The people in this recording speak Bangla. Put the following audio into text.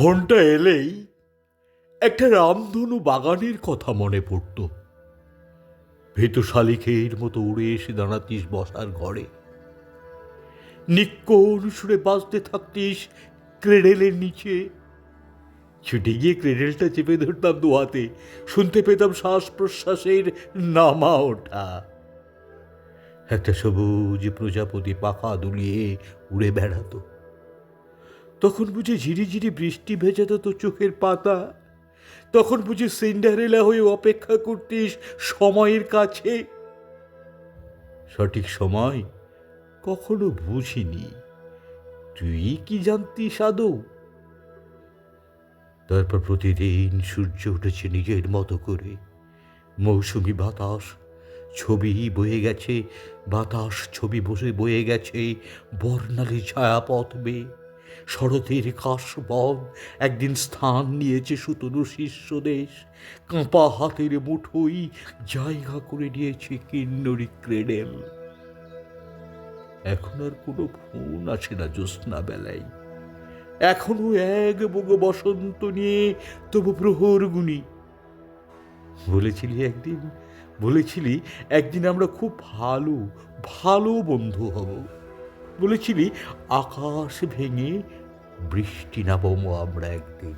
ফোনটা এলেই একটা রামধনু বাগানের কথা মনে পড়ত। ভেতু শালিখের মতো উড়ে এসে দাঁড়াতিস বসার ঘরে। নিক্কণ সুরে বাজতে থাকতিস ক্রেডেলের নিচে। ছুটে গিয়ে ক্রেডেলটা চেপে ধরতাম দু হাতে শুনতে পেতাম শ্বাস প্রশ্বাসের নামা ওঠা। একটা সবুজ প্রজাপতি পাখা দুলিয়ে উড়ে বেড়াতো। তখন বুঝি ঝিরিঝিরি বৃষ্টি ভেজাতো তো চোখের পাতা। তখন বুঝি সিন্ডারেলা হয়ে অপেক্ষা করতিস সময়ের কাছে। সঠিক সময় কখনো বুঝিনি। তুই কি জানতিস আদৌ? তারপর প্রতিদিন সূর্য উঠেছে নিজের মতো করে। মৌসুমি বাতাস, ছবি বয়ে গেছে, বাতাস ছবি বসে বয়ে গেছে বর্ণালী ছায়াপথ বেয়ে শরতের কাশবন, একদিন স্থান নিয়েছে সুতনু শীর্ষদেশ কাঁপা হাতের মুঠোই জায়গা করে নিয়েছে কিন্নরি ক্রেডেল। এখন আর কোনো ফোন আসে না জ্যোৎস্না বেলায়। এখনও এক বগ বসন্ত নিয়ে তবু প্রহর গুনি বলেছিলি একদিন বলেছিলি একদিন আমরা খুব ভালো ভালো বন্ধু হব। বলেছিলি আকাশ ভেঙে বৃষ্টি নামবো আমরা একদিন।